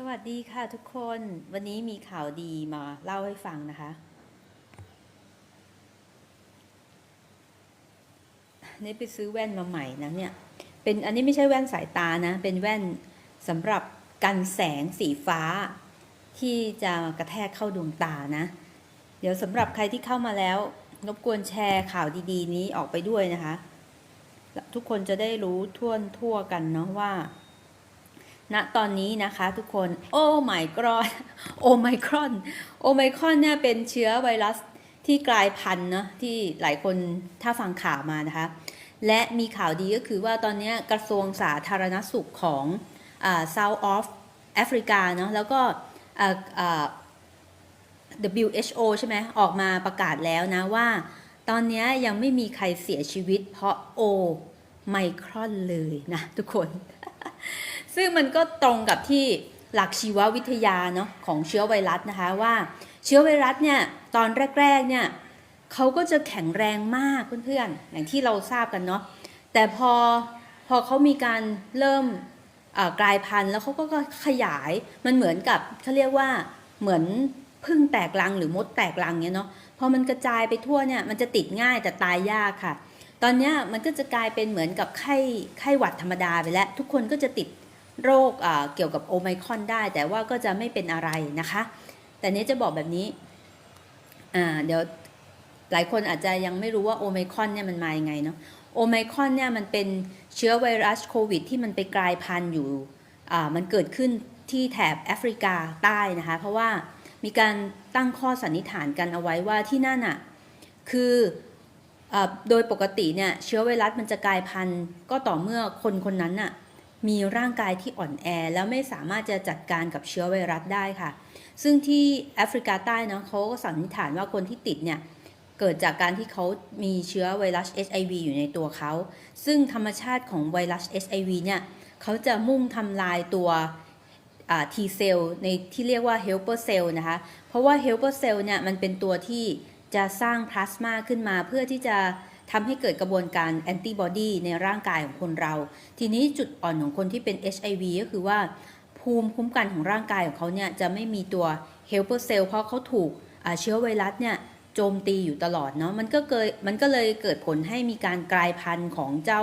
สวัสดีค่ะทุกคนวันนี้มีข่าวดีมาเล่าให้ฟังนะคะ นี่ไปซื้อแว่นมาใหม่นะเนี่ยเป็นอันนี้ไม่ใช่แว่นสายตานะ เป็นแว่นสำหรับกันแสงสีฟ้า ที่จะกระแทกเข้าดวงตานะ เดี๋ยวสำหรับใครที่เข้ามาแล้วรบกวนแชร์ข่าวดีๆ นี้ออกไปด้วยนะคะ ทุกคนจะได้รู้ทั่วทั่วกันเนาะว่า ณตอนนี้นะคะทุกคนโอ้ my god โอไมครอนโอไมครอนเนี่ยเป็นเชื้อไวรัสที่กลายพันธุ์เนาะที่หลายคนถ้าฟังข่าวมานะคะ และมีข่าวดีก็คือว่าตอนนี้กระทรวงสาธารณสุขของอ่า South of Africa เนาะแล้วก็ WHO ใช่ไหมออกมาประกาศแล้วนะว่า ตอนนี้ยังไม่มีใครเสียชีวิตเพราะโอไมครอนเลยนะทุกคน ซึ่งมันก็ตรงกับที่หลักชีววิทยาเนาะของเชื้อไวรัสนะคะว่าเชื้อไวรัสเนี่ยตอนแรกๆเนี่ยเขาก็จะแข็งแรงมากเพื่อนๆอย่างที่เราทราบกันเนาะแต่พอพอเขามีการเริ่มอ่ากลายพันธุ์แล้วเขาก็ขยายมันเหมือนกับเขาเรียกว่าเหมือนพึ่งแตกรังหรือมดแตกรังเนี่ยเนาะพอมันกระจายไปทั่วเนี่ยมันจะติดง่ายแต่ตายยากค่ะ ตอนนี้มันก็จะกลายเป็นเหมือนกับไข้ไข้หวัดธรรมดาไปแล้ว ทุกคนก็จะติด โรคเกี่ยวกับโอไมครอนได้ แต่ว่าก็จะไม่เป็นอะไรนะคะ แต่นี้จะบอกแบบนี้เดี๋ยวหลายคนอาจจะยังไม่รู้ว่าโอไมครอนเนี่ยมันมาอยังไงเนาะโอไมครอนเนี่ยมันเป็นเชื้อไวรัสโควิด ที่มันไปกลายพันธุ์อยู่มันเกิดขึ้นที่แถบแอฟริกาใต้นะคะ เพราะว่ามีการตั้งข้อสันนิษฐานกันเอาไว้ว่าที่นั่นอะคืออโดยปกติเนี่ยเชื้อไวรัสมันจะกลายพันธุ์ก็ต่อเมื่อคนคนนั้นน่ะ มีร่างกายที่อ่อนแอ แล้วไม่สามารถจะจัดการกับเชื้อไวรัสได้ค่ะ ซึ่งที่แอฟริกาใต้นะเขาก็สันนิษฐานว่าคนที่ติดเนี่ยเกิดจากการที่เขามีเชื้อไวรัส HIV อยู่ในตัวเขา ซึ่งธรรมชาติของไวรัส HIV เนี่ยเขาจะมุ่งทำลายตัว T เซลล์ในที่เรียกว่า helper cell นะคะ เพราะว่า helper cell เนี่ยมันเป็นตัวที่จะสร้างพลาสมาขึ้นมาเพื่อที่จะ ทำให้เกิดกระบวนการแอนติบอดีในร่างกายของคนเรา ทีนี้จุดอ่อนของคนที่เป็น HIV ก็คือว่าภูมิคุ้มกันของร่างกายของเขาเนี่ยจะไม่มีตัว helper cell เพราะเขาถูกเชื้อไวรัสเนี่ยโจมตีอยู่ตลอดเนาะมันก็เกิดมันก็เลยเกิดผลให้มีการกลายพันธุ์ของเจ้า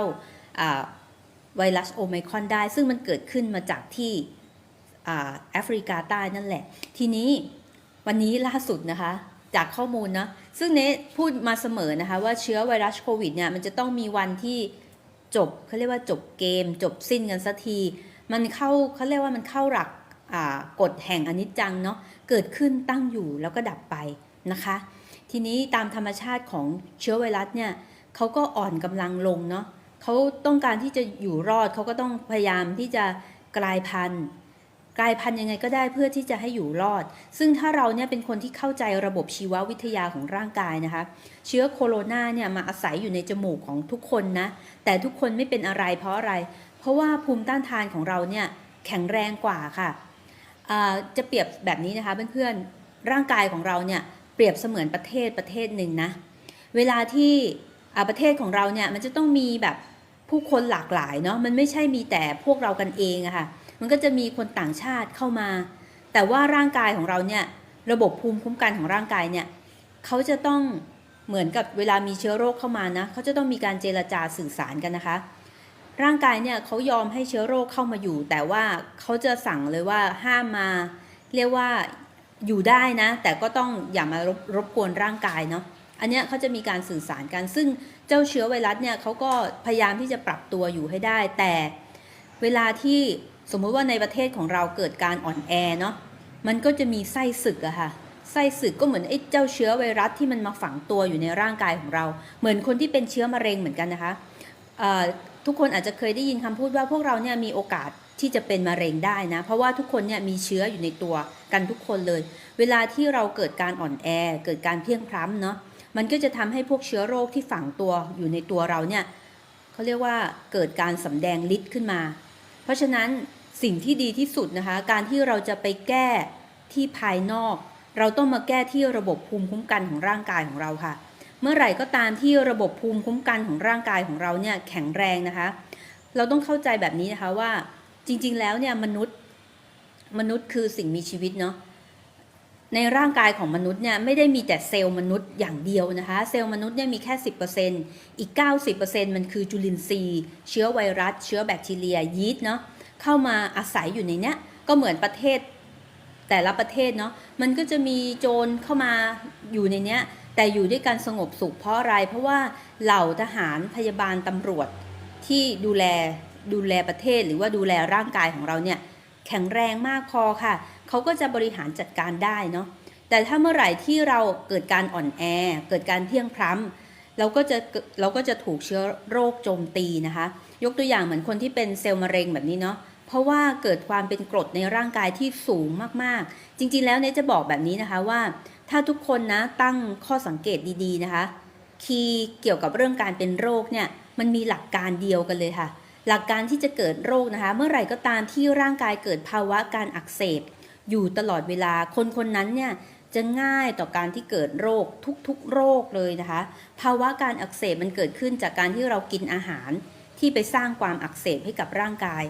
ไวรัสโอไมครอนได้ ซึ่งมันเกิดขึ้นมาจากที่แอฟริกาใต้นั่นแหละ ทีนี้วันนี้ล่าสุดนะคะ จากข้อมูลนะซึ่งเนพูดมาเสมอนะคะว่าเชื้อไวรัสโควิดเนี่ยมันจะต้องมีวันที่จบเขาเรียกว่าจบเกม จบสิ้นกันสักที มันเข้าเขาเรียกว่ามันเข้าหลักกฎแห่งอนิจจังเนาะเกิดขึ้นตั้งอยู่แล้วก็ดับไปนะคะ ทีนี้ตามธรรมชาติของเชื้อไวรัสเนี่ยเขาก็อ่อนกำลังลงเนาะเขาต้องการที่จะอยู่รอดเขาก็ต้องพยายามที่จะกลายพันธุ์ กลายพันธุ์ยังไงก็ได้เพื่อที่จะให้อยู่รอด ซึ่งถ้าเราเนี่ยเป็นคนที่เข้าใจระบบชีววิทยาของร่างกายนะคะ เชื้อโคโรนาเนี่ยมาอาศัยอยู่ในจมูกของทุกคนนะ แต่ทุกคนไม่เป็นอะไรเพราะอะไร เพราะว่าภูมิต้านทานของเราเนี่ยแข็งแรงกว่าค่ะจะเปรียบแบบนี้นะคะเพื่อนๆ ร่างกายของเราเนี่ยเปรียบเสมือนประเทศประเทศหนึ่งนะ เวลาที่ประเทศของเราเนี่ยมันจะต้องมีแบบผู้คนหลากหลายเนาะ มันไม่ใช่มีแต่พวกเรากันเองอะค่ะ มันก็จะมีคนต่างชาติเข้ามา แต่ว่าร่างกายของเราเนี่ยระบบภูมิคุ้มกันของร่างกายเนี่ยเขาจะต้องเหมือนกับเวลามีเชื้อโรคเข้ามานะเขาจะต้องมีการเจรจาสื่อสารกันนะคะ ร่างกายเนี่ยเขายอมให้เชื้อโรคเข้ามาอยู่ แต่ว่าเขาจะสั่งเลยว่าห้ามมา เรียกว่าอยู่ได้นะ แต่ก็ต้องอย่ามารบรบกวนร่างกายเนาะอันนี้เขาจะมีการสื่อสารกัน ซึ่งเจ้าเชื้อไวรัสเนี่ยเขาก็พยายามที่จะปรับตัวอยู่ให้ได้ แต่เวลาที่ สมมุติว่าในประเทศของเราเกิดการอ่อนแอเนาะมันก็จะมีไส้ศึกอะค่ะไส้ศึกก็เหมือนไอ้เจ้าเชื้อไวรัสที่มันมาฝังตัวอยู่ในร่างกายของเรา เหมือนคนที่เป็นเชื้อมะเร็งเหมือนกันนะคะทุกคนอาจจะเคยได้ยินคำพูดว่าพวกเราเนี่ยมีโอกาสที่จะเป็นมะเร็งได้นะ เพราะว่าทุกคนเนี่ยมีเชื้ออยู่ในตัวกันทุกคนเลย เวลาที่เราเกิดการอ่อนแอ เกิดการเพียงพร้ำเนาะมันก็จะทำให้พวกเชื้อโรคที่ฝังตัวอยู่ในตัวเราเนี่ยเขาเรียกว่าเกิดการสำแดงฤทธิ์ขึ้นมา เพราะฉะนั้น สิ่งที่ดีที่สุดนะคะ การที่เราจะไปแก้ที่ภายนอก เราต้องมาแก้ที่ระบบภูมิคุ้มกันของร่างกายของเราค่ะ เมื่อไหร่ก็ตามที่ระบบภูมิคุ้มกันของร่างกายของเราเนี่ยแข็งแรงนะคะ เราต้องเข้าใจแบบนี้นะคะว่าจริงๆแล้วเนี่ยมนุษย์มนุษย์คือสิ่งมีชีวิตเนาะในร่างกายของมนุษย์เนี่ยไม่ได้มีแต่เซลล์มนุษย์อย่างเดียวนะคะ เซลล์มนุษย์เนี่ยมีแค่ 10%อีก 90%มันคือจุลินทรีย์ เชื้อไวรัส เชื้อแบคทีเรียยีสต์เนาะ เข้ามาอาศัยอยู่ในเนี้ยก็เหมือนประเทศแต่ละประเทศเนาะมันก็จะมีโจรเข้ามาอยู่ในเนี้ยแต่อยู่ด้วยกันสงบสุขเพราะอะไรเพราะว่าเหล่าทหารพยาบาลตำรวจที่ดูแลดูแลประเทศหรือว่าดูแลร่างกายของเราเนี่ยแข็งแรงมากพอค่ะเขาก็จะบริหารจัดการได้เนาะแต่ถ้าเมื่อไหร่ที่เราเกิดการอ่อนแอ เกิดการเที่ยงพร้ำเราก็จะเราก็จะถูกเชื้อโรคโจมตีนะคะ ยกตัวอย่างเหมือนคนที่เป็นเซลล์มะเร็งแบบนี้เนาะเพราะว่าเกิดความเป็นกรดในร่างกายที่สูงมากๆ จริงๆแล้วเนี่ยจะบอกแบบนี้นะคะว่า ถ้าทุกคนนะตั้งข้อสังเกตดีๆนะคะ คีย์เกี่ยวกับเรื่องการเป็นโรคเนี่ยมันมีหลักการเดียวกันเลยค่ะ หลักการที่จะเกิดโรคนะคะ เมื่อไหร่ก็ตามที่ร่างกายเกิดภาวะการอักเสบ อยู่ตลอดเวลาคนคนนั้นเนี่ยจะง่ายต่อการที่เกิดโรคทุกๆโรคเลยนะคะ ภาวะการอักเสบมันเกิดขึ้นจากการที่เรากินอาหาร ที่ไปสร้างความอักเสบให้กับร่างกาย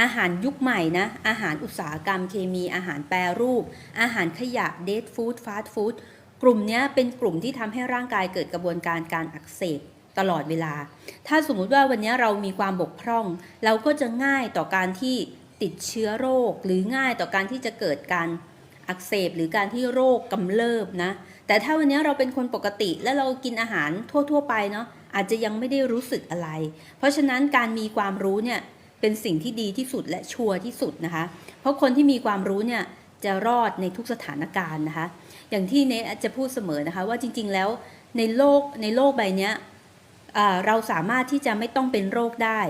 อาหารยุคใหม่นะ อาหารอุตสาหกรรมเคมีอาหารแปรรูป อาหารขยะเดทฟู้ดฟาสต์ฟู้ดกลุ่มนี้เป็นกลุ่มที่ทำให้ร่างกายเกิดกระบวนการการอักเสบตลอดเวลา ถ้าสมมุติว่าวันนี้เรามีความบกพร่อง เราก็จะง่ายต่อการที่ติดเชื้อโรค หรือง่ายต่อการที่จะเกิดการอักเสบหรือการที่โรคกำเริบนะ แต่ถ้าวันนี้เราเป็นคนปกติและเรากินอาหารทั่ว ๆ ไปเนาะ อาจจะยังไม่ได้รู้สึกอะไร เพราะฉะนั้นการมีความรู้เนี่ยเป็นสิ่งที่ดีที่สุดและชัวร์ที่สุดนะคะ เพราะคนที่มีความรู้เนี่ยจะรอดในทุกสถานการณ์นะคะ อย่างที่เนทจะพูดเสมอนะคะว่าจริงๆแล้วในโลกในโลกใบนี้เราสามารถที่จะไม่ต้องเป็นโรคได้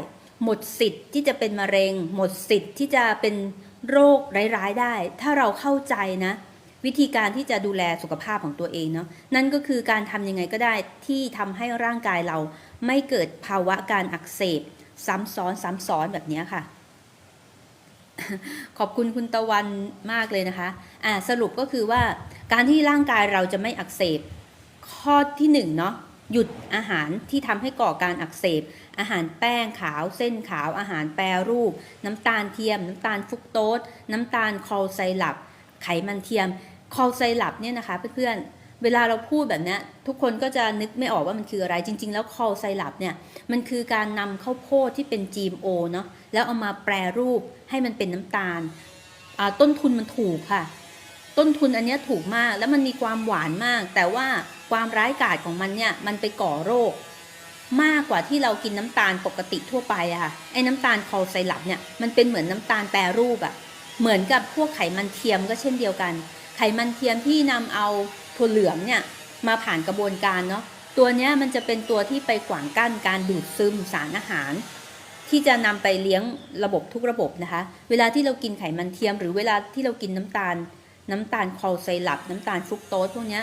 หมดสิทธิ์ที่จะเป็นมะเร็ง หมดสิทธิ์ที่จะเป็นโรคร้ายๆได้ ถ้าเราเข้าใจนะ วิธีการที่จะดูแลสุขภาพของตัวเองเนาะนั่นก็คือการทำยังไงก็ได้ที่ทำให้ร่างกายเราไม่เกิดภาวะการอักเสบ ซ้ำซ้อนซ้ำซ้อนแบบนี้ค่ะ ขอบคุณคุณตะวันมากเลยนะคะอ่าสรุปก็คือว่าการที่ร่างกายเราจะไม่อักเสบ ข้อที่หนึ่งเนาะหยุดอาหารที่ทำให้ก่อการอักเสบ อาหารแป้งขาว เส้นขาว อาหารแปรรูป น้ำตาลเทียม น้ำตาลฟุกโตสน้ำตาลคอลไซรัปไขมันเทียม คอลไซรัปเนี่ยนะคะเพื่อนๆ เวลาเราพูดแบบนี้ทุกคนก็จะนึกไม่ออกว่ามันคืออะไรจริง ๆ แล้วคอลไซรัปเนี่ยมันคือการนำข้าวโพดที่เป็น GMO เนาะแล้วเอามาแปรรูปให้มันเป็นน้ำตาล ต้นทุนมันถูกค่ะ ต้นทุนอันนี้ถูกมากแล้วมันมีความหวานมาก แต่ว่าความร้ายกาจของมันเนี่ยมันไปก่อโรค มากกว่าที่เรากินน้ำตาลปกติทั่วไปอะค่ะไอ้น้ำตาลคอลไซรัปเนี่ยมันเป็นเหมือนน้ำตาลแปรรูปอะเหมือนกับพวกไขมันเทียมก็เช่นเดียวกัน ไขมันเทียมที่นำเอาถั่วเหลืองเนี่ยมาผ่านกระบวนการเนาะตัวนี้มันจะเป็นตัวที่ไปขวางกั้นการดูดซึมสารอาหาร ที่จะนำไปเลี้ยงระบบทุกระบบนะคะ เวลาที่เรากินไขมันเทียม หรือเวลาที่เรากินน้ำตาล น้ำตาลคอลไซรัปน้ำตาลฟรุกโตสพวกนี้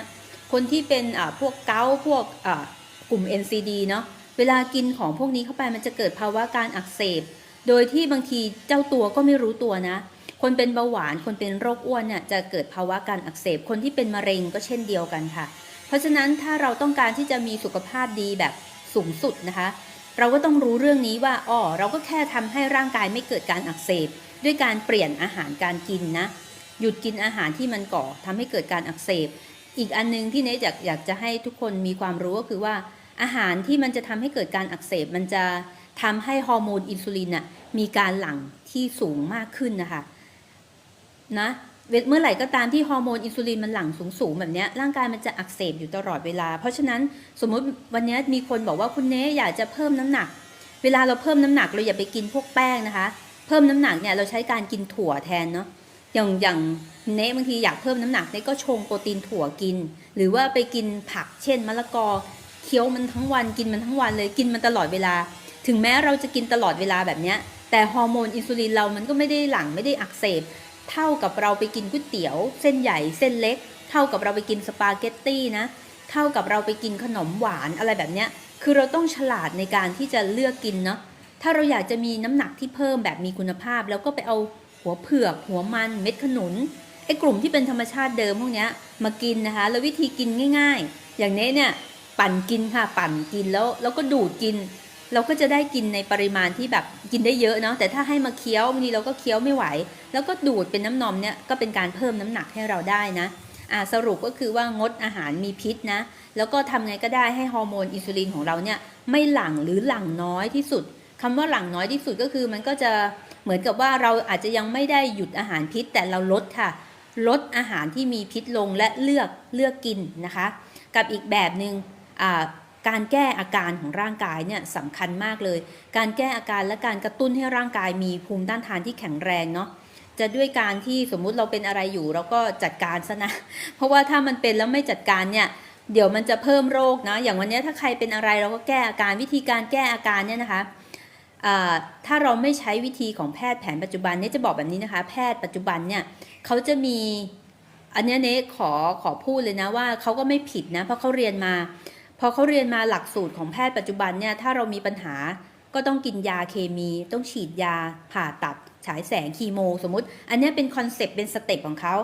คนที่เป็นอ่าพวกเกาพวกอ่ากลุ่ม NCD เนาะเวลากินของพวกนี้เข้าไปมันจะเกิดภาวะการอักเสบ โดยที่บางทีเจ้าตัวก็ไม่รู้ตัวนะ คนเป็นเบาหวาน คนเป็นโรคอ้วนเนี่ยจะเกิดภาวะการอักเสบ คนที่เป็นมะเร็งก็เช่นเดียวกันค่ะ เพราะฉะนั้นถ้าเราต้องการที่จะมีสุขภาพดีแบบสูงสุดนะคะ เราก็ต้องรู้เรื่องนี้ว่าอ๋อเราก็แค่ทำให้ร่างกายไม่เกิดการอักเสบ ด้วยการเปลี่ยนอาหารการกินนะ หยุดกินอาหารที่มันก่อทำให้เกิดการอักเสบ อีกอันนึงที่เนทอยากอยากจะให้ทุกคนมีความรู้ก็คือว่าอาหารที่มันจะทำให้เกิดการอักเสบมันจะทำให้ฮอร์โมนอินซูลินน่ะมีการหลั่งที่สูงมากขึ้นนะคะ นะเมื่อไหร่ก็ตามที่ฮอร์โมนอินซูลินมันหลั่งสูงๆแบบนี้ร่างกายมันจะอักเสบอยู่ตลอดเวลา เพราะฉะนั้นสมมุติวันนี้มีคนบอกว่าคุณเนอยากจะเพิ่มน้ำหนัก เวลาเราเพิ่มน้ำหนักเราอย่าไปกินพวกแป้งนะคะ เพิ่มน้ำหนักเนี่ยเราใช้การกินถั่วแทนเนาะอย่างอย่างเนะบางทีอยากเพิ่มน้ำหนักเนะก็ชงโปรตีนถั่วกิน หรือว่าไปกินผักเช่นมะละกอเคี้ยวมันทั้งวันกินมันทั้งวันเลยกินมันตลอดเวลา ถึงแม้เราจะกินตลอดเวลาแบบนี้แต่ฮอร์โมนอินซูลินเรามันก็ไม่ได้หลั่งไม่ได้อักเสบ เท่ากับเราไปกินก๋วยเตี๋ยวเส้นใหญ่เส้นเล็ก เท่ากับเราไปกินสปาเกตตี้นะ เท่ากับเราไปกินขนมหวานอะไรแบบเนี้ย คือเราต้องฉลาดในการที่จะเลือกกินเนาะ ถ้าเราอยากจะมีน้ำหนักที่เพิ่มแบบมีคุณภาพ แล้วก็ไปเอาหัวเผือก หัวมันเม็ดขนุนไอ้กลุ่มที่เป็นธรรมชาติเดิมพวกเนี้ยมากินนะคะ แล้ววิธีกินง่าย ๆ อย่างนี้เนี่ยปั่นกินค่ะปั่นกินแล้วแล้วก็ดูดกิน เราก็จะได้กินในปริมาณที่แบบกินได้เยอะเนาะแต่ถ้าให้มาเคี้ยวบางทีเราก็เคี้ยวไม่ไหว แล้วก็ดูดเป็นน้ำนมเนี่ยก็เป็นการเพิ่มน้ำหนักให้เราได้นะอ่าสรุปก็คือว่างดอาหารมีพิษนะแล้วก็ทำไงก็ได้ให้ฮอร์โมนอินซูลินของเราเนี่ยไม่หลั่งหรือหลั่งน้อยที่สุดคำว่าหลั่งน้อยที่สุดก็คือมันก็จะเหมือนกับว่าเราอาจจะยังไม่ได้หยุดอาหารพิษ แต่เราลดค่ะ ลดอาหารที่มีพิษลงและเลือกเลือกกินนะคะ กับอีกแบบหนึง่ง การแก้อาการของร่างกายเนี่ยสำคัญมากเลย การแก้อาการและการกระตุ้นให้ร่างกายมีภูมิต้านทานที่แข็งแรงเนาะจะด้วยการที่สมมุติเราเป็นอะไรอยู่เราก็จัดการซะนะ เพราะว่าถ้ามันเป็นแล้วไม่จัดการเนี่ยเดี๋ยวมันจะเพิ่มโรคนะอย่างวันนี้ถ้าใครเป็นอะไรเราก็แก้อาการวิธีการแก้อาการเนี่ยนะคะถ้าเราไม่ใช้วิธีของแพทย์แผนปัจจุบันเนี่ยจะบอกแบบนี้นะคะ แพทย์ปัจจุบันเนี่ยเขาจะมีอันนี้เนขอขอพูดเลยนะว่าเขาก็ไม่ผิดนะเพราะเขาเรียนมา พอเขาเรียนมาหลักสูตรของแพทย์ปัจจุบันเนี่ยถ้าเรามีปัญหาก็ต้องกินยาเคมี ต้องฉีดยาผ่าตัด ฉายแสงคีโม สมมติ อันนี้เป็นคอนเซปต์เป็นสเต็ปของเขา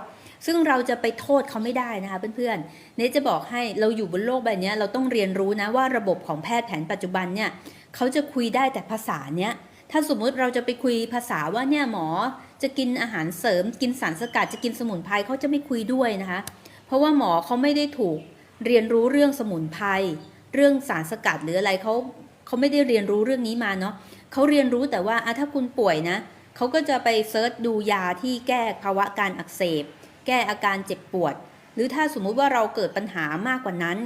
ซึ่งเราจะไปโทษเขาไม่ได้นะคะเพื่อนๆ เนจะบอกให้เราอยู่บนโลกใบนี้เราต้องเรียนรู้นะว่าระบบของแพทย์แผนปัจจุบันเนี่ยเขาจะคุยได้แต่ภาษาเนี้ยถ้าสมมุติเราจะไปคุยภาษาว่าเนี่ยหมอจะกินอาหารเสริม กินสารสกัดจะกินสมุนไพรเขาจะไม่คุยด้วยนะคะ เพราะว่าหมอเขาไม่ได้ถูก เรียนรู้เรื่องสมุนไพรเรื่องสารสกัดหรืออะไรเขาเขาไม่ได้เรียนรู้เรื่องนี้มาเนาะเขาเรียนรู้แต่ว่าถ้าคุณป่วยนะเขาก็จะไปเซิร์ชดูยาที่แก้ภาวะการอักเสบ แก้อาการเจ็บปวด หรือถ้าสมมุติว่าเราเกิดปัญหามากกว่านั้น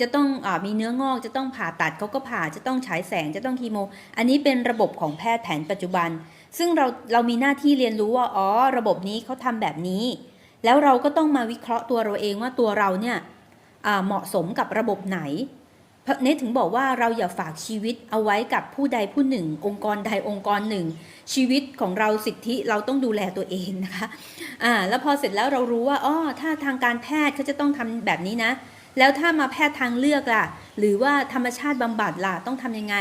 จะต้องอมีเนื้องอกจะต้องผ่าตัดเขาก็ผ่าจะต้องฉายแสงจะต้องคีโม อันนี้เป็นระบบของแพทย์แผนปัจจุบัน ซึ่งเราเรามีหน้าที่เรียนรู้ว่าอ๋อระบบนี้เขาทำแบบนี้ แล้วเราก็ต้องมาวิเคราะห์ตัวเราเองว่าตัวเราเนี่ย เหมาะสมกับระบบไหนเพระเนทถึงบอกว่าเราอย่าฝากชีวิตเอาไว้กับผู้ใดผู้หนึ่ง องค์กรใดองค์กรหนึ่ง ชีวิตของเราสิทธิเราต้องดูแลตัวเองนะคะอ่าแล้วพอเสร็จแล้วเรารู้ว่าอ๋อถ้าทางการแพทย์เขาจะต้องทำแบบนี้นะ แล้วถ้ามาแพทย์ทางเลือกล่ะ หรือว่าธรรมชาติบำบัดล่ะต้องทำยังไง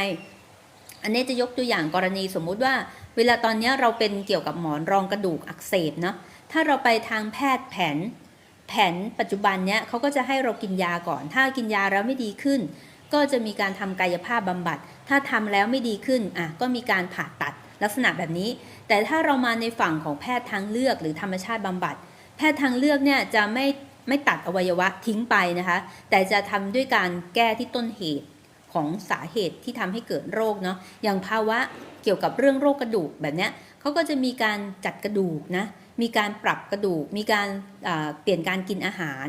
อันนี้จะยกตัวอย่างกรณีสมมุติว่า เวลาตอนนี้เราเป็นเกี่ยวกับหมอนรองกระดูกอักเสบเนาะถ้าเราไปทางแพทย์แผน แผนปัจจุบันเนี้ยเขาก็จะให้เรากินยาก่อน ถ้ากินยาแล้วไม่ดีขึ้น ก็จะมีการทำกายภาพบำบัด ถ้าทำแล้วไม่ดีขึ้นอะก็มีการผ่าตัดลักษณะแบบนี้ แต่ถ้าเรามาในฝั่งของแพทย์ทางเลือกหรือธรรมชาติบำบัด แพทย์ทางเลือกเนี่ยจะไม่ไม่ตัดอวัยวะทิ้งไปนะคะ แต่จะทำด้วยการแก้ที่ต้นเหตุของสาเหตุที่ทำให้เกิดโรคเนาะอย่างภาวะเกี่ยวกับเรื่องโรคกระดูกแบบเนี้ยเขาก็จะมีการจัดกระดูกนะ มีการปรับกระดูก มีการเปลี่ยนการกินอาหาร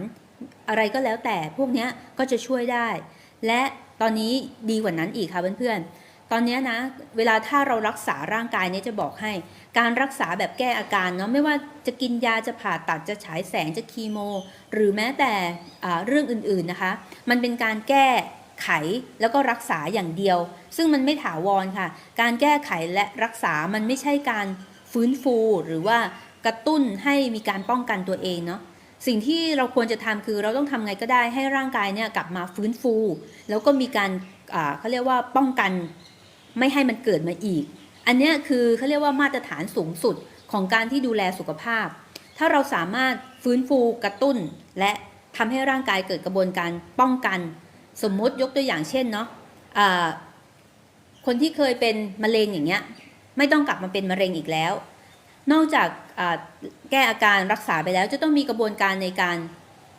อะไรก็แล้วแต่พวกนี้ก็จะช่วยได้ และตอนนี้ดีกว่านั้นอีกค่ะเพื่อนๆ ตอนนี้นะเวลาถ้าเรารักษาร่างกายเนี่ยจะบอกให้ การรักษาแบบแก้อาการเนาะไม่ว่าจะกินยาจะผ่าตัดจะฉายแสงจะคีโม หรือแม้แต่เรื่องอื่นๆนะคะ มันเป็นการแก้ไขแล้วก็รักษาอย่างเดียว ซึ่งมันไม่ถาวรค่ะ การแก้ไขและรักษามันไม่ใช่การฟื้นฟูหรือว่า กระตุ้นให้มีการป้องกันตัวเองเนาะสิ่งที่เราควรจะทำคือเราต้องทำไงก็ได้ให้ร่างกายเนี่ยกลับมาฟื้นฟู แล้วก็มีการเขาเรียกว่าป้องกันไม่ให้มันเกิดมาอีก อันนี้คือเขาเรียกว่ามาตรฐานสูงสุดของการที่ดูแลสุขภาพ ถ้าเราสามารถฟื้นฟูกระตุ้น และทำให้ร่างกายเกิดกระบวนการป้องกัน สมมุติยกตัวอย่างเช่นเนาะอ่าคนที่เคยเป็นมะเร็งอย่างเงี้ยไม่ต้องกลับมาเป็นมะเร็งอีกแล้ว นอกจากแก้อาการรักษาไปแล้วจะต้องมีกระบวนการในการ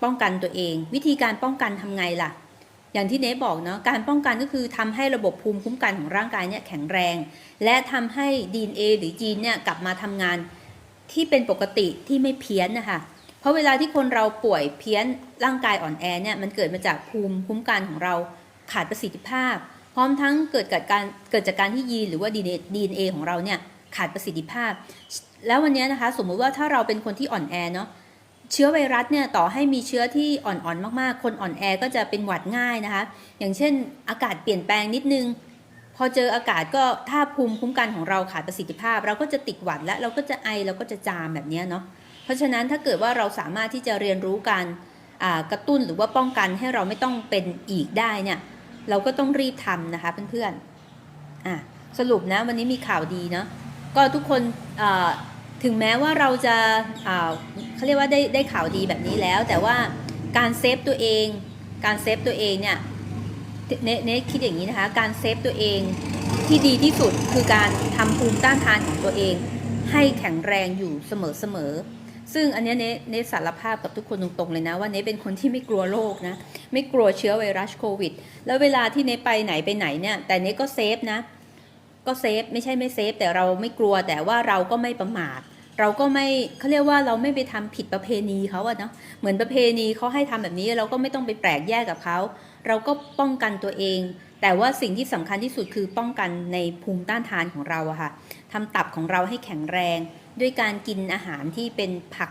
ป้องกันตัวเอง วิธีการป้องกันทำไงล่ะ อย่างที่เนบอกเนาะการป้องกันก็คือทำให้ระบบภูมิคุ้มกันของร่างกายเนี่ยแข็งแรง และทำให้ DNA หรือจีนเนี่ยกลับมาทำงานที่เป็นปกติที่ไม่เพี้ยนนะคะเพราะเวลาที่คนเราป่วยเพี้ยนร่างกายอ่อนแอเนี่ยมันเกิดมาจากภูมิคุ้มกันของเราขาดประสิทธิภาพ พร้อมทั้งเกิดจากการเกิดจากการที่ยีนหรือว่า DNA ของเราเนี่ยขาดประสิทธิภาพ แล้ววันนี้นะคะสมมุติว่าถ้าเราเป็นคนที่อ่อนแอเนาะเชื้อไวรัสเนี่ยต่อให้มีเชื้อที่อ่อนๆมากๆ คนอ่อนแอก็จะเป็นหวัดง่ายนะคะ อย่างเช่นอากาศเปลี่ยนแปลงนิดนึง พอเจออากาศก็ถ้าภูมิคุ้มกันของเราขาดประสิทธิภาพ เราก็จะติดหวัดและเราก็จะไอเราก็จะจามแบบนี้เนาะเพราะฉะนั้นถ้าเกิดว่าเราสามารถที่จะเรียนรู้การกระตุ้นหรือว่าป้องกันให้เราไม่ต้องเป็นอีกได้เนี่ยเราก็ต้องรีบทำนะคะเพื่อนๆสรุปนะวันนี้มีข่าวดีเนาะก็ทุกคน ถึงแม้ว่าเราจะอ่าเขาเรียกว่าได้ได้ข่าวดีแบบนี้แล้ว แต่ว่าการเซฟตัวเอง การเซฟตัวเองเนี่ยเนเนคิดอย่างนี้นะคะ การเซฟตัวเองที่ดีที่สุดคือการทำภูมิต้านทานของตัวเอง ให้แข็งแรงอยู่เสมอๆซึ่งอันนี้เนเนสารภาพกับทุกคนตรงๆเลยนะว่าเนเป็นคนที่ไม่กลัวโรคนะ ไม่กลัวเชื้อไวรัสโควิด แล้วเวลาที่เนไปไหนไปไหนเนี่ยแต่เนก็เซฟนะ ก็เซฟไม่ใช่ไม่เซฟแต่เราไม่กลัวแต่ว่าเราก็ไม่ประมาทเราก็ไม่เขาเรียกว่าเราไม่ไปทำผิดประเพณีเขาอะเนาะเหมือนประเพณีเขาให้ทำแบบนี้เราก็ไม่ต้องไปแปลกแยกกับเขา เราก็ป้องกันตัวเอง แต่ว่าสิ่งที่สำคัญที่สุดคือป้องกันในภูมิต้านทานของเราอะค่ะทำตับของเราให้แข็งแรง ด้วยการกินอาหารที่เป็นผัก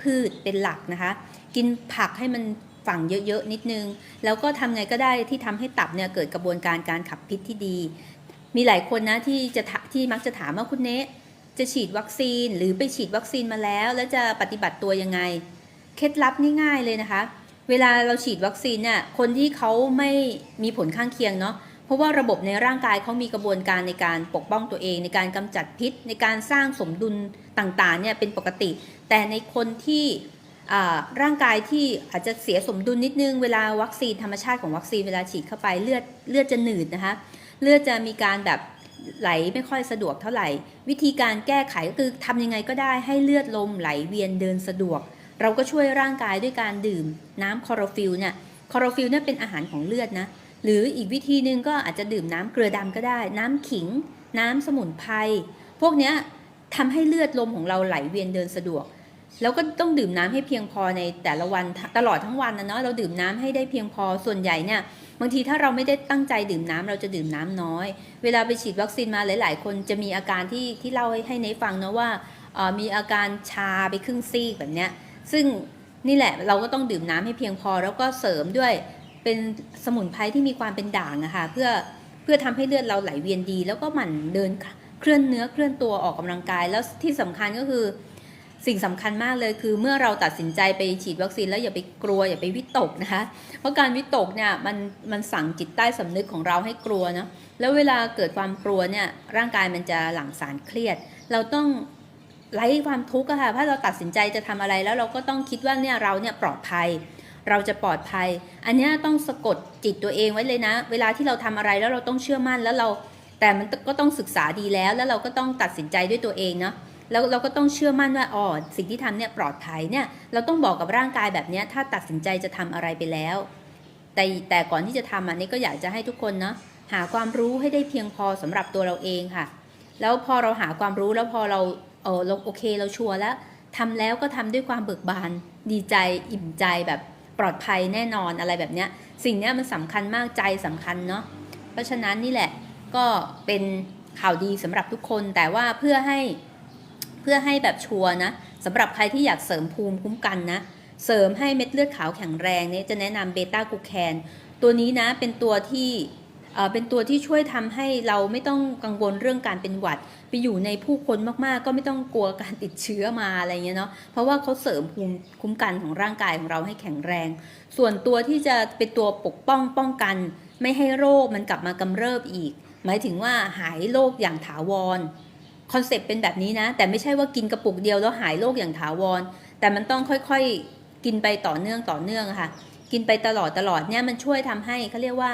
พืชเป็นหลักนะคะ กินผักให้มันฝังเยอะๆนิดนึง แล้วก็ทำไงก็ได้ที่ทำให้ตับเนี่ยเกิดกระบวนการการขับพิษที่ดี มีหลายคนนะที่จะที่มักจะถามว่าคุณเนะจะฉีดวัคซีนหรือไปฉีดวัคซีนมาแล้ว แล้วจะปฏิบัติตัวยังไง เคล็ดลับง่ายๆเลยนะคะ เวลาเราฉีดวัคซีนเนี่ยคนที่เขาไม่มีผลข้างเคียงเนาะเพราะว่าระบบในร่างกายเขามีกระบวนการในการปกป้องตัวเอง ในการกำจัดพิษ ในการสร้างสมดุลต่างๆเนี่ยเป็นปกติ แต่ในคนที่ร่างกายที่อาจจะเสียสมดุลนิดนึงเวลาวัคซีนธรรมชาติของวัคซีนเวลาฉีดเข้าไปเลือดเลือดจะหนืดนะคะ เลือดจะมีการแบบไหลไม่ค่อยสะดวกเท่าไหร่ วิธีการแก้ไขก็คือทำยังไงก็ได้ให้เลือดลมไหลเวียนเดินสะดวก เราก็ช่วยร่างกายด้วยการดื่มน้ำคอโรฟิลเนี่ยคอโรฟิลเนี่ยเป็นอาหารของเลือดนะหรืออีกวิธีหนึ่งก็อาจจะดื่มน้ำเกลือดำก็ได้ น้ำขิง น้ำสมุนไพรพวกเนี้ยทำให้เลือดลมของเราไหลเวียนเดินสะดวก แล้วก็ต้องดื่มน้ำให้เพียงพอในแต่ละวันตลอดทั้งวันนะเนาะเราดื่มน้ำให้ได้เพียงพอส่วนใหญ่เนี่ยบางทีถ้าเราไม่ได้ตั้งใจดื่มน้ำเราจะดื่มน้ำน้อย เวลาไปฉีดวัคซีนมาหลาย ๆ คนจะมีอาการที่ที่เล่าให้ให้เนฟังนะว่ามีอาการชาไปครึ่งซีกแบบเนี้ยซึ่งนี่แหละเราก็ต้องดื่มน้ำให้เพียงพอ แล้วก็เสริมด้วยเป็นสมุนไพรที่มีความเป็นด่างอะค่ะเพื่อเพื่อทำให้เลือดเราไหลเวียนดี แล้วก็หมั่นเดินเคลื่อนเนื้อเคลื่อนตัวออกกำลังกาย แล้วที่สำคัญก็คือ สิ่งสำคัญมากเลยคือเมื่อเราตัดสินใจไปฉีดวัคซีนแล้วอย่าไปกลัวอย่าไปวิตกนะคะเพราะการวิตกเนี่ยมันมันสั่งจิตใต้สำนึกของเราให้กลัวเนาะแล้วเวลาเกิดความกลัวเนี่ยร่างกายมันจะหลั่งสารเครียด เราต้องไล่ความทุกข์อะค่ะถ้าเราตัดสินใจจะทำอะไรแล้วเราก็ต้องคิดว่าเนี่ยเราเนี่ยปลอดภัย เราจะปลอดภัย อันนี้ต้องสะกดจิตตัวเองไว้เลยนะ เวลาที่เราทำอะไรแล้วเราต้องเชื่อมั่นแล้วเราแต่มันก็ต้องศึกษาดีแล้วแล้วเราก็ต้องตัดสินใจด้วยตัวเองเนาะ แล้วเราก็ต้องเชื่อมั่นว่าอ๋อสิ่งที่ทำเนี่ยปลอดภัยเนี่ยเราต้องบอกกับร่างกายแบบนี้ถ้าตัดสินใจจะทำอะไรไปแล้ว แต่แต่ก่อนที่จะทำอันนี้ก็อยากจะให้ทุกคนเนาะหาความรู้ให้ได้เพียงพอสำหรับตัวเราเองค่ะ แล้วพอเราหาความรู้แล้วพอเราเออเราโอเคเราชัวร์แล้วทำแล้วก็ทำด้วยความเบิกบานดีใจอิ่มใจแบบปลอดภัยแน่นอนอะไรแบบเนี้ยสิ่งเนี้ยมันสำคัญมากใจสำคัญเนาะเพราะฉะนั้นนี่แหละก็เป็นข่าวดีสำหรับทุกคนแต่ว่าเพื่อให้ พื่อให้แบบชัวร์นะสำหรับใครที่อยากเสริมภูมิคุ้มกันนะ เสริมให้เม็ดเลือดขาวแข็งแรงเนี่ยจะแนะนำเบต้ากูแคนตัวนี้นะเป็นตัวที่เอ่อเป็นตัวที่ช่วยทำให้เราไม่ต้องกังวลเรื่องการเป็นหวัด ไปอยู่ในผู้คนมากๆ ก็ไม่ต้องกลัวการติดเชื้อมาอะไรเงี้ยเนาะเพราะว่าเขาเสริมภูมิคุ้มกันของร่างกายของเราให้แข็งแรง ส่วนตัวที่จะเป็นตัวปกป้องป้องกัน ไม่ให้โรคมันกลับมากำเริบอีก หมายถึงว่าหายโรคอย่างถาวร คอนเซปต์เป็นแบบนี้นะ แต่ไม่ใช่ว่ากินกระปุกเดียวแล้วหายโรคอย่างถาวร แต่มันต้องค่อยๆกินไปต่อเนื่องต่อเนื่องค่ะ กินไปตลอดตลอดเนี่ยมันช่วยทำให้เขาเรียกว่า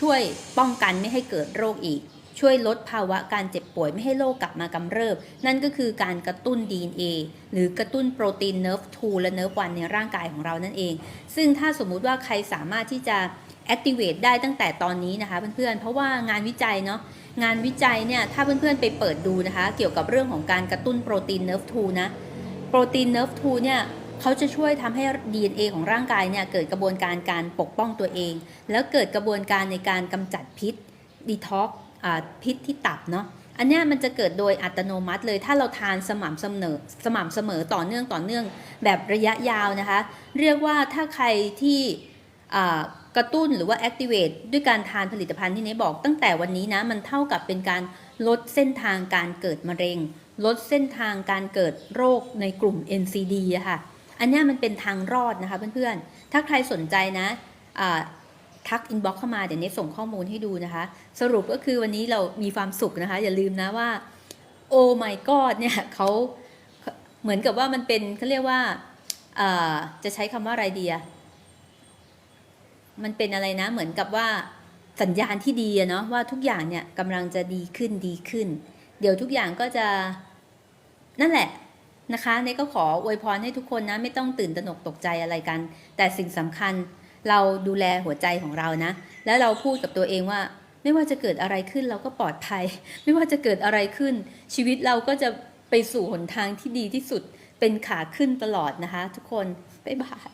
ช่วยป้องกันไม่ให้เกิดโรคอีก ช่วยลดภาวะการเจ็บป่วยไม่ให้โรคกลับมากำเริบ นั่นก็คือการกระตุ้น DNA หรือกระตุ้นโปรตีนเนิร์ฟ2และเนิร์ฟ1ในร่างกายของเรานั่นเอง ซึ่งถ้าสมมุติว่าใครสามารถที่จะ activate ได้ตั้งแต่ตอนนี้นะคะเพื่อนๆ เพราะว่างานวิจัยเนาะ งานวิจัยเนี่ยถ้าเพื่อนๆไปเปิดดูนะคะ เกี่ยวกับเรื่องของการกระตุ้นโปรตีนเนิร์ฟ2นะโปรตีนเนิร์ฟ2เนี่ยเขาจะช่วยทำให้ DNA ของร่างกายเนี่ยเกิดกระบวนการการปกป้องตัวเอง แล้วเกิดกระบวนการในการกำจัดพิษดีท็อกพิษที่ตับเนาะอันนี้มันจะเกิดโดยอัตโนมัติเลยถ้าเราทานสม่ำเสมอสม่ำเสมอต่อเนื่องต่อเนื่องแบบระยะยาวนะคะ เรียกว่าถ้าใครที่ กระตุ้นหรือว่า activate ด้วยการทานผลิตภัณฑ์ที่เนบอกตั้งแต่วันนี้นะ มันเท่ากับเป็นการลดเส้นทางการเกิดมะเร็ง ลดเส้นทางการเกิดโรคในกลุ่ม NCD อะค่ะ อันนี้มันเป็นทางรอดนะคะเพื่อนๆ ถ้าใครสนใจนะทักอินบ็อกเข้ามาเดี๋ยวเนส่งข้อมูลให้ดูนะคะ สรุปก็คือวันนี้เรามีความสุขนะคะ อย่าลืมนะว่าโอ้ my god เนี่ยเขาเหมือนกับว่ามันเป็นเขาเรียกว่าอ่าจะใช้คำว่าอะไรดีอะ มันเป็นอะไรนะ เหมือนกับว่าสัญญาณที่ดีเนาะว่าทุกอย่างเนี่ยกำลังจะดีขึ้นดีขึ้น เดี๋ยวทุกอย่างก็จะนั่นแหละนะคะเนก็ขออวยพรให้ทุกคนนะไม่ต้องตื่นตระหนกตกใจอะไรกัน แต่สิ่งสำคัญเราดูแลหัวใจของเรานะ แล้วเราพูดกับตัวเองว่า ไม่ว่าจะเกิดอะไรขึ้นเราก็ปลอดภัย ไม่ว่าจะเกิดอะไรขึ้น ชีวิตเราก็จะไปสู่หนทางที่ดีที่สุดเป็นขาขึ้นตลอดนะคะ ทุกคนบ๊ายบาย